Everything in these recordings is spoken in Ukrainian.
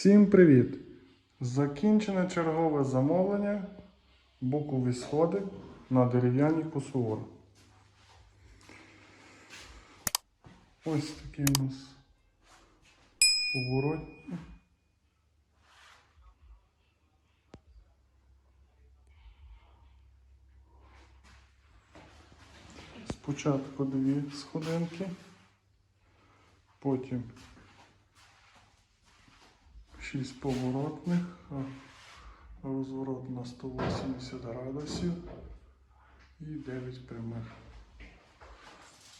Всім привіт! Закінчене чергове замовлення букові сходи на дерев'яні кусуори. Ось такі у нас поворотні. Спочатку дві сходинки, потім 6 поворотних, розворот на 180 градусів і 9 прямих.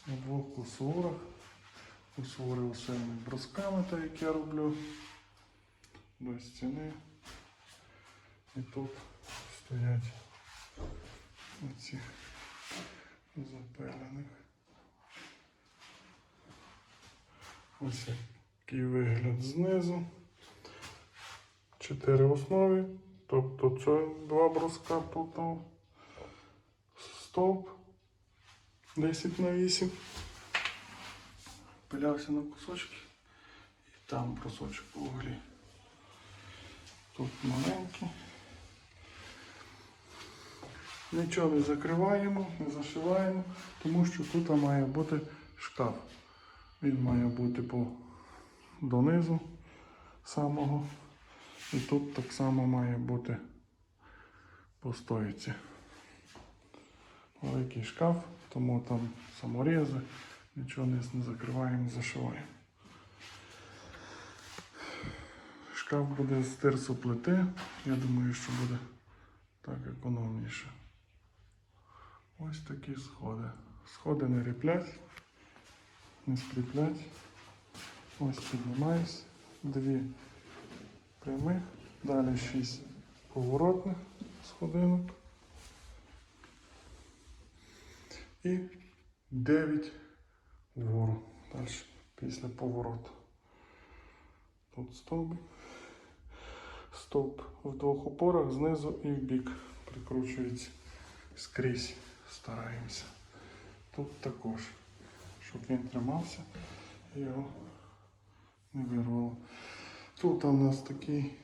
На двох кусурах. Кусури усими бросками, так як я роблю до стіни. І тут стоять оці запилених. Ось який вигляд знизу. Чотири основи. Тобто це два бруска тут о, стовп 10 на 8. Пилявся на кусочки. І там брусочок у углі. Тут маленький. Нічого не закриваємо, не зашиваємо, тому що тут має бути шкаф. Він має бути по донизу самого. І тут так само має бути по стоїці. Великий шкаф, тому там саморізи, нічого не закриваємо, зашиваємо. Шкаф буде з тирсу плити. Я думаю, що буде так економніше. Ось такі сходи. Сходи не ріплять, не скріплять. Ось піднімаюсь. Дві прямих, далі 6 поворотних сходинок і 9 вгору. Далі після повороту. Тут стовбик. Стовп в двох опорах знизу і в бік прикручується скрізь. Стараємося. Тут також, щоб він тримався його не вирвало. Тут у нас такий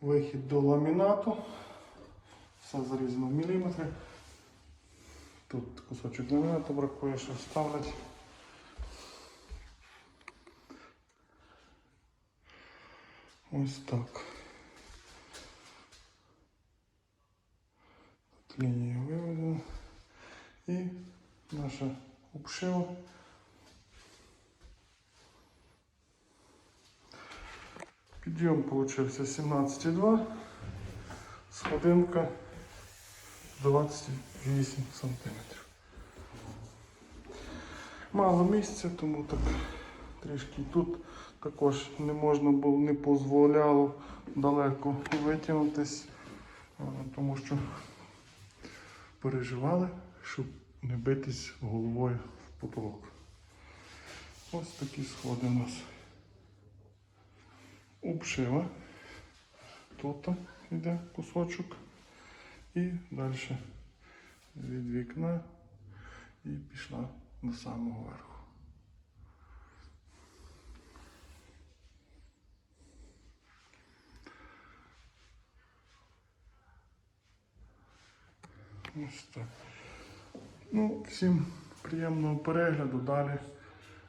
вихід до ламінату. Все зарізано в міліметри. Тут кусочок ламінату бракує, що вставлять. Ось так. Тут лінія виведена. І наша обшива. Підйом получився 17,2, сходинка 28 см. Мало місця, тому так трішки тут також не можна було, не дозволяло далеко витягнутись, тому що переживали, щоб не битись головою в потолок. Ось такі сходи у нас обшива. Тут йде кусочок. І далі від вікна і пішла до самого верху. Ось так. Ну, всім приємного перегляду. Далі,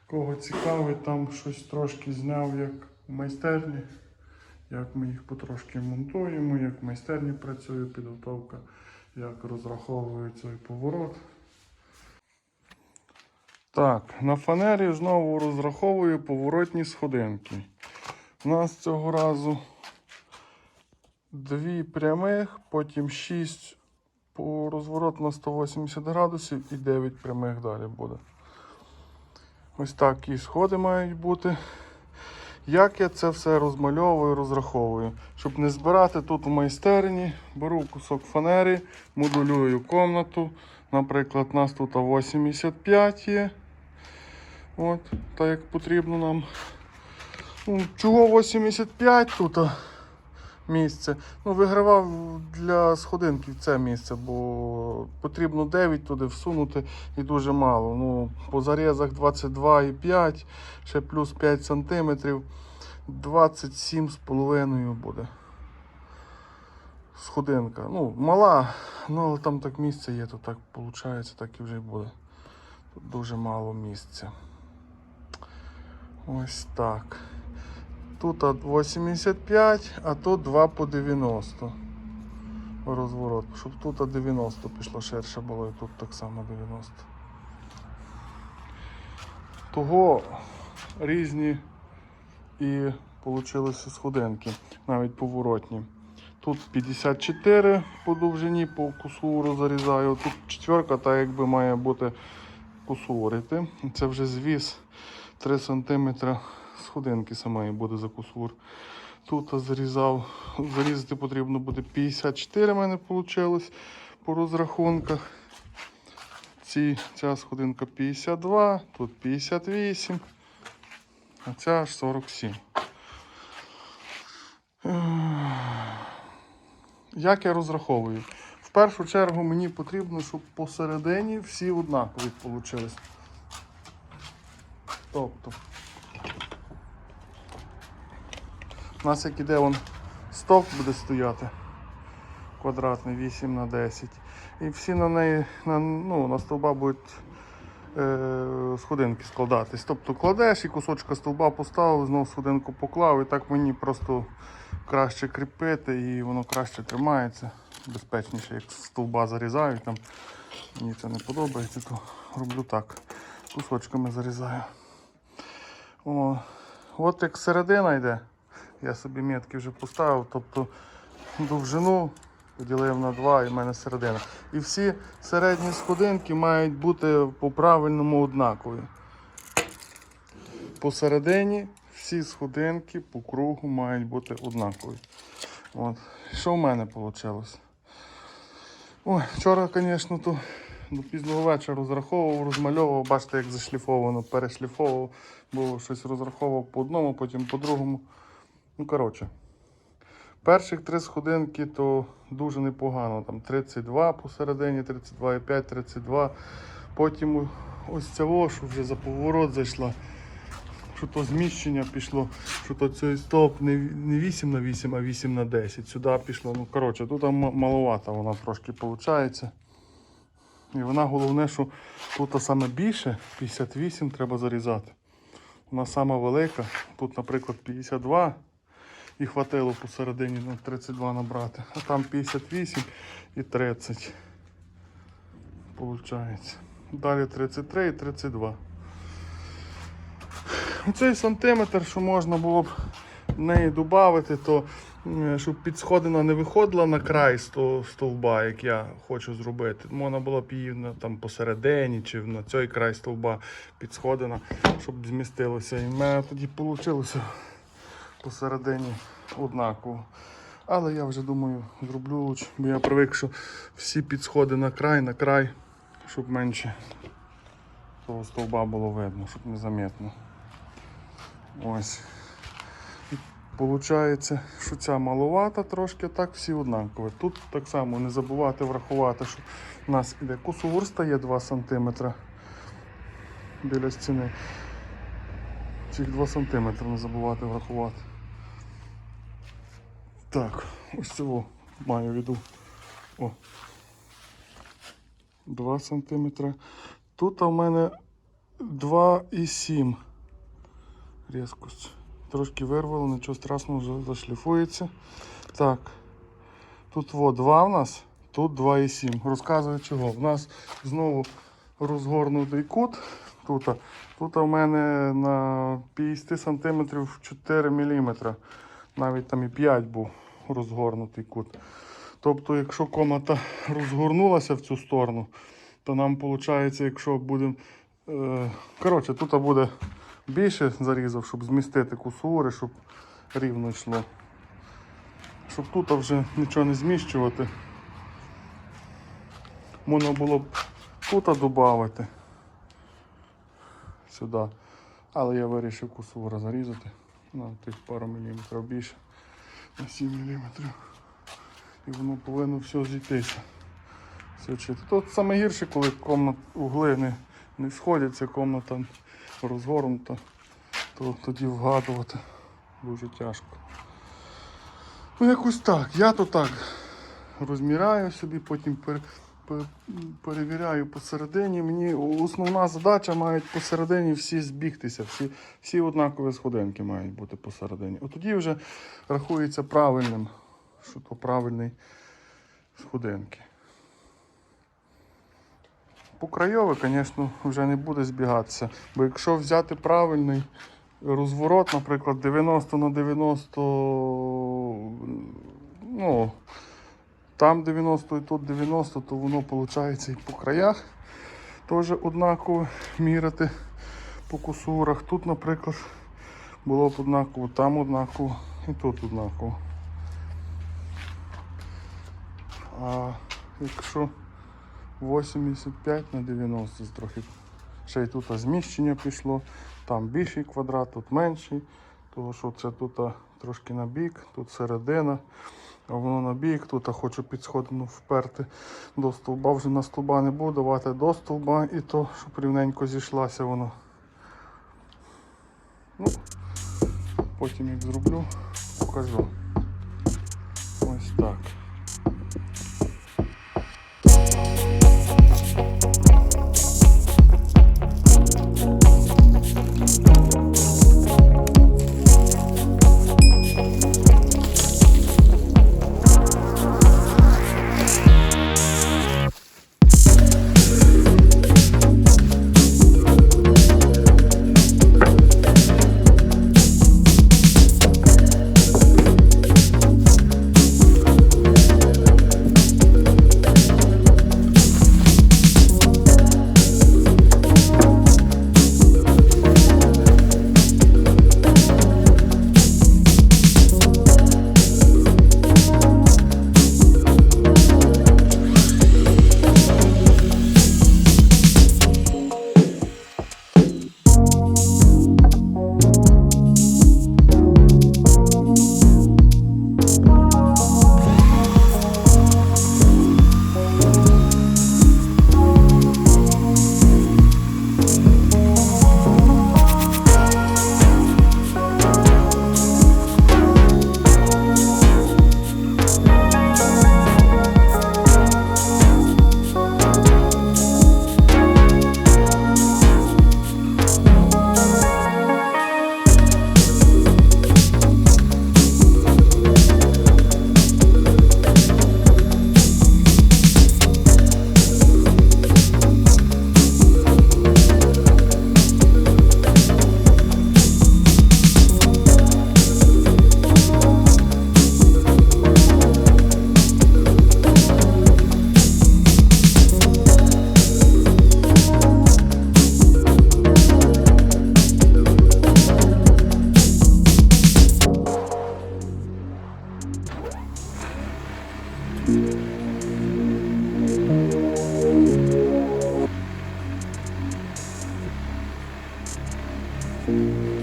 кого цікавить, там щось трошки зняв, як в майстерні, як ми їх потрошки монтуємо, як в майстерні працює підготовка, як розраховує цей поворот. Так, на фанері знову розраховую поворотні сходинки. У нас цього разу дві прямих, потім 6 по розворот на 180 градусів і 9 прямих далі буде. Ось такі сходи мають бути. Як я це все розмальовую, розраховую. Щоб не збирати тут в майстерні, беру кусок фанери, модулюю комнату. Наприклад, у нас тут 85 є. От, так як потрібно нам. Ну, чого 85 тут місце? Ну, вигравав для сходинки це місце, бо потрібно 9 туди всунути і дуже мало. Ну, по зарізах 22,5, ще плюс 5 сантиметрів. 27,5 буде. Сходинка. Ну, мала, ну але там так місце є, то так виходить, так і вже буде. Тут дуже мало місця. Ось так. Тут 85, а тут 2 по 90. Розворот. Щоб тут 90 пішло ширше було і тут так само 90. Того різні і получилися сходинки, навіть поворотні. Тут 54 по довжині, по кусуру зарізаю. Тут четверка, так якби має бути кусурити. Це вже звіз 3 см сходинки самої буде за кусур. Тут зарізав, зарізати потрібно буде 54 в мене вийшло по розрахунках. Ці, ця сходинка 52, тут 58, а ця аж 47. Як я розраховую? В першу чергу мені потрібно, щоб посередині всі однакові вийшли. Тобто, у нас як іде вон стовп буде стояти квадратний 8 на 10. І всі на неї на, ну, на стовба будуть е, сходинки складатись. Тобто кладеш і кусочка стовба поставив, знову сходинку поклав, і так мені просто краще кріпити і воно краще тримається. Безпечніше, як стовба зарізаю, там мені це не подобається, то роблю так. Кусочками зарізаю. О, от як середина йде, я собі метки вже поставив, тобто довжину поділив на 2 і в мене середина. І всі середні сходинки мають бути по правильному однакові. Посередині всі сходинки по кругу мають бути однакові. От. Що в мене вийшло? Ой, вчора, звісно, то до пізного вечора розраховував, розмальовував, бачите, як зашліфовано, перешліфовував, було щось розраховував по одному, потім по другому. Ну, коротше. Перших три сходинки то дуже непогано. Там 32 посередині, 32,5, 32. Потім ось цього, що вже за поворот зайшла. Що то зміщення пішло, що то цей стовп не, не 8 на 8, а 8 на 10. Сюди пішло. Ну, коротше, тут м- маловата вона трошки виходить. І вона головне, що тут саме більше, 58 треба зарізати. Вона сама велика. Тут, наприклад, 52 і хватило посередині на 32 набрати. А там 58 і 30. Получається. Далі 33 і 32. Цей сантиметр, що можна було б в неї додати, то щоб підсходина не виходила на край стовба, як я хочу зробити. Можна було б її там посередині чи на цей край стовба підсходина, щоб змістилося. І в мене тоді вийшло посередині однаково. Але я вже думаю, зроблю лучше, бо я привик, що всі підсходи на край, на край, щоб менше того стовба було видно, щоб незаметно. Ось. І Получається, що ця маловата трошки, так всі однакові. Тут так само не забувати врахувати, що у нас іде кусур стає 2 см біля стіни. Цих 2 см не забувати врахувати. Так, ось цього маю в виду. О. 2 см. Тут у мене 2,7 різкость. Трошки вирвало, нічого страшного, зашліфується. Так. Тут во 2 в нас, тут 2,7. Розказую чого. У нас знову розгорнутий кут. Тут, тут у мене на 50 см 4 мм. Навіть там і 5 був розгорнутий кут. Тобто, якщо комната розгорнулася в цю сторону, то нам виходить, якщо будемо. Е, коротше, тут буде більше зарізав, щоб змістити кусури, щоб рівно йшло. Щоб тут вже нічого не зміщувати. Можна було б тут додати сюди. Але я вирішив кусура зарізати на тих пару міліметрів більше, на 7 міліметрів. І воно повинно все зійтися. Все вчити. Тут саме гірше, коли комнат, угли не, не сходяться, комната розгорнута, то тоді вгадувати дуже тяжко. Ну, якось так. Я то так розміряю собі, потім пер, пер- перевіряю посередині. Мені основна задача мають посередині всі збігтися, всі, всі однакові сходинки мають бути посередині. От тоді вже рахується правильним, що то правильний сходинки. По крайове, звісно, вже не буде збігатися. Бо якщо взяти правильний розворот, наприклад, 90 на 90, ну, там 90 і тут 90, то воно виходить і по краях теж однаково міряти по кусурах. Тут, наприклад, було б однаково, там однаково і тут однаково. А якщо 85 на 90 трохи. Ще й тут зміщення пішло, там більший квадрат, тут менший. Тому що це тут трошки на бік, тут середина, воно на бік, тут а, хочу під сходину вперти до стовба. Вже на стовба не буду давати до стовба і то, щоб рівненько зійшлася воно. Ну, потім як зроблю, покажу. Ось так. Так,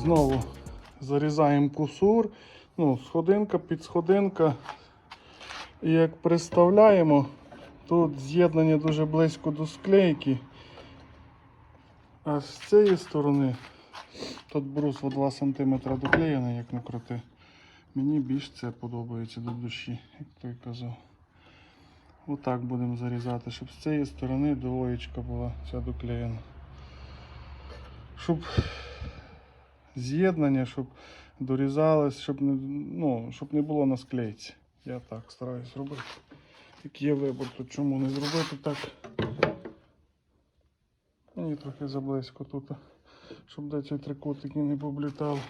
знову зарізаємо кусур. Ну, сходинка під сходинка. І як представляємо, тут з'єднання дуже близько до склейки. А з цієї сторони тут брус в 2 см доклеєний, як не крути. Мені більш це подобається до душі, як той казав. Отак будемо зарізати, щоб з цієї сторони двоєчка була ця доклеєна. Щоб з'єднання, щоб дорізалось, щоб не, ну, щоб не було на склейці. Я так стараюсь робити. Як є вибор, то чому не зробити так? Мені трохи заблизько тут. щоб де ці трикутики не облітали.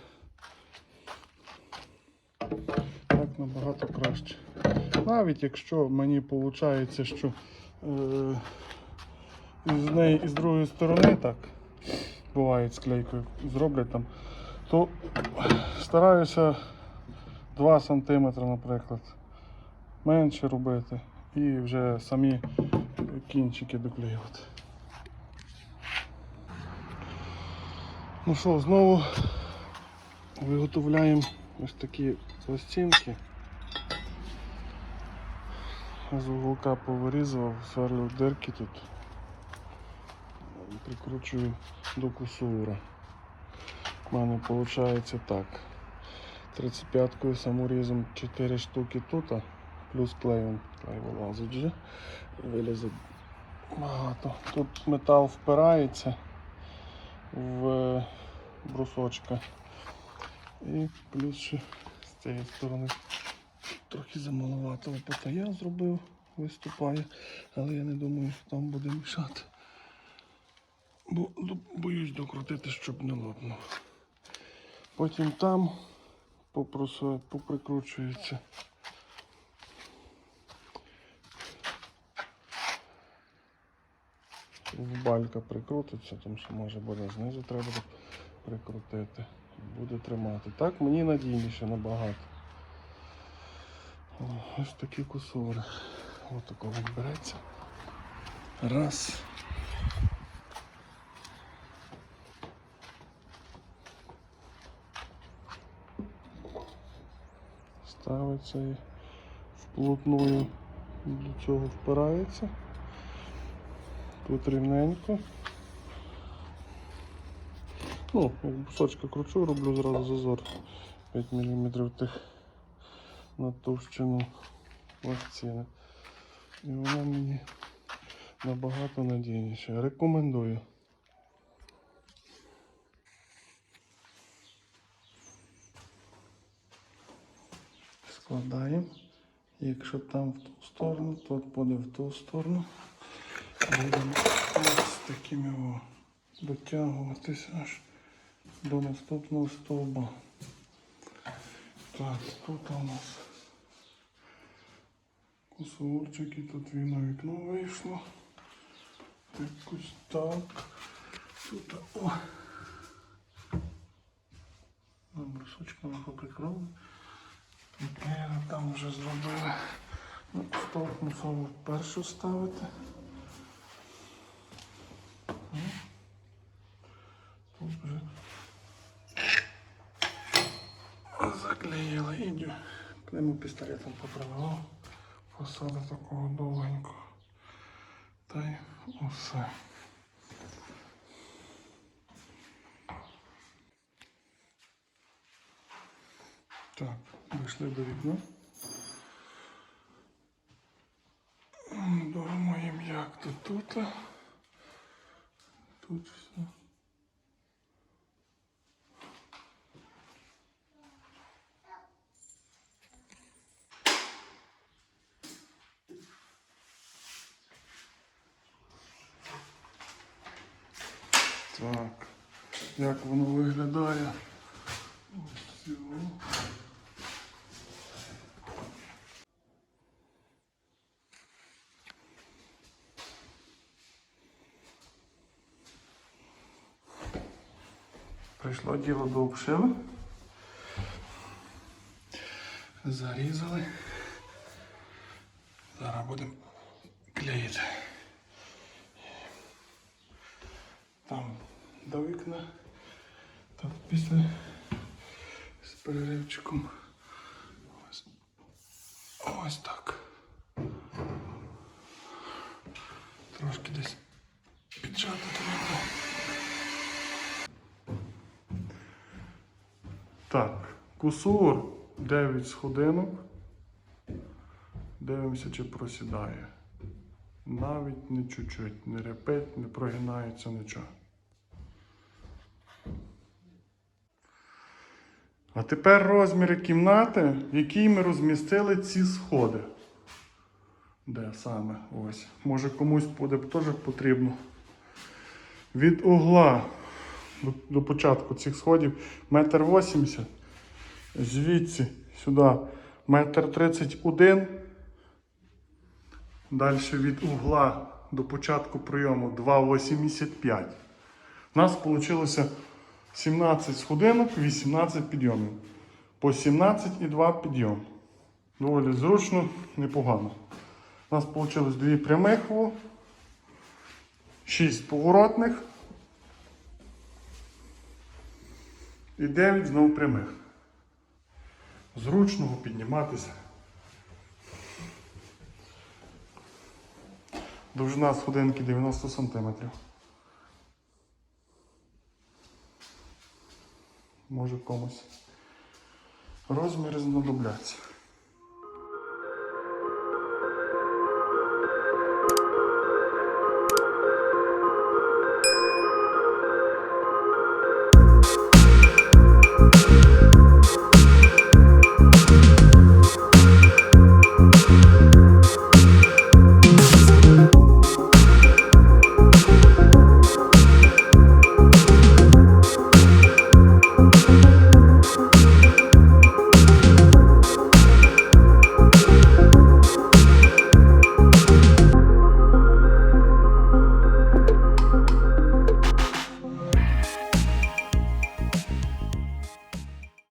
Так набагато краще. Навіть якщо мені виходить, що е, з неї і з другої сторони так буває з клейкою зроблять там, то стараюся 2 см, наприклад, менше робити і вже самі кінчики доклеювати. Ну що, знову виготовляємо ось такі пластинки. З уголка повирізував, сверлив дирки тут. Прикручую до кусура. У мене виходить так. 35-кою саморізом 4 штуки тут, плюс клеєм клей вилазить вже. Вилізе багато. Тут метал впирається в брусочка. І плюс ще з цієї сторони трохи замаловато опита я зробив, виступає, але я не думаю, що там буде мішати. Бо боюсь докрутити, щоб не лопнув. Потім там попросу, поприкручується. Балька прикрутиться, тому що може буде знизу треба прикрутити. Буде тримати. Так мені надійніше набагато. Ось такі кусури. Ось такого береться. Раз. Ставиться і вплотную до цього впирається. Тут рівненько. Ну, як бусочка кручу, роблю зразу зазор 5 мм тих на товщину пластини. І вона мені набагато надійніше. Рекомендую. Складаємо. Якщо там в ту сторону, то буде в ту сторону. Будемо ось такими о, дотягуватися аж до наступного стовба. Так, тут у нас кусочки, тут він на вікно вийшло. Якось так. Тут о. Ну, брусочками поприкрили. Вікна там вже зробили. Ну, стовп мусимо першу ставити. Ну, Тут вже заклеїли і клеймо пістолетом поправило. Фасаду такого довгенького. Та й усе. Так, вийшли до вікна. Думаємо, як то тут. Тут все. Так, як воно виглядає? Ось цього. Прийшло діло до обшиви. Зарізали. Зараз будемо клеїти. Там до вікна. Так, після з переривчиком. Ось, ось так. Трошки десь піджати треба. Так, кусур 9 сходинок. Дивимося, чи просідає. Навіть не чуть-чуть, не репить, не прогинається нічого. А тепер розміри кімнати, в якій ми розмістили ці сходи. Де саме? Ось. Може комусь буде теж потрібно. Від угла до, початку цих сходів метр вісімдесят. Звідси сюди метр тридцять один. Далі від угла до початку прийому 2,85. У нас вийшло 17 сходинок, 18 підйомів. По 17,2 підйом. Доволі зручно, непогано. У нас вийшло дві прямих, 6 поворотних і 9 знову прямих. Зручно підніматися. Довжина сходинки 90 см. Може комусь розміри знадобляться.